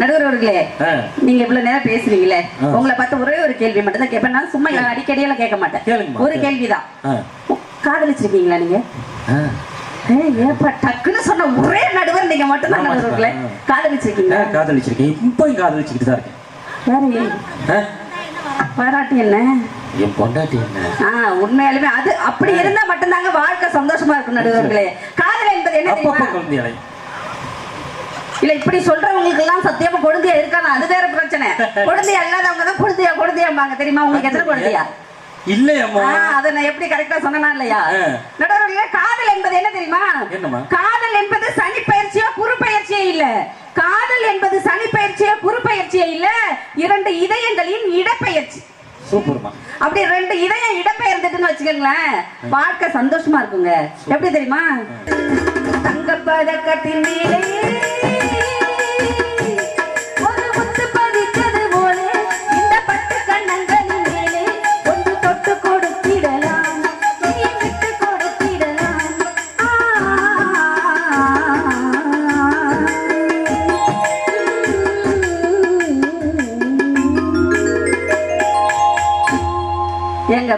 நடுவர் அவர்களே நீங்க இவ்வளவு நேரம் பேசுறீங்களே. உங்களை பார்த்து ஒரே ஒரு கேள்வி மட்டும் தான் கேட்பேன். நான் சும்மா அடிக்கடியெல்லாம் கேட்க மாட்டேன். ஒரு கேள்விதான். காதலிச்சிருக்கீங்களா நீங்க? ஏப்பா டக்குன்னு சொன்ன ஒரே நடுவர் நீங்க மட்டும் தான் நடுவர்களே நான் காதலிச்சிருக்கேன். இப்பயும் காதலிச்சுக்கிட்டு தான் இருக்கேன். பாராட்டு என்ன? என் பொண்டாட்டி என்ன? ஆ உண்மையாலுமே அது அப்படி இருந்தா மட்டும்தாங்க வாழ்க்கை சந்தோஷமா இருக்கும் நடுவர்களே காதல் என்பது என்ன தெரியுமா? இல்ல இப்படி சொல்றவங்களுக்கு எல்லாம் சத்தியமா கொழுந்தியா இருக்காங்க அது வேற பிரச்சனை. கொழுந்தியா இல்லாதவங்க தான் கொழுந்தியா கொழுந்தியாம்பாங்க. தெரியுமா உங்களுக்கு எத்தனை கொழுந்தியா? இல்லையம்மா. அதை நான் எப்படி கரெக்டா சொன்னா இல்லையா. நடுவர்களே காதல் என்பது என்ன தெரியுமா? காதல் என்பது சனி பயிற்சியோ இல்ல. காதல் என்பது சனி பயிற்சியோ இல்ல. இரண்டு இதயங்களின் இடப்பெயர்ச்சி. சூப்பர்மா. அப்படி ரெண்டு இதயம் இடம்பெயர்ந்துட்டுன்னு வச்சுக்கோங்களேன் வாழ்க்கை சந்தோஷமா இருக்குங்க. எப்படி தெரியுமா? தங்க பதக்கத்தின் மேலே எங்க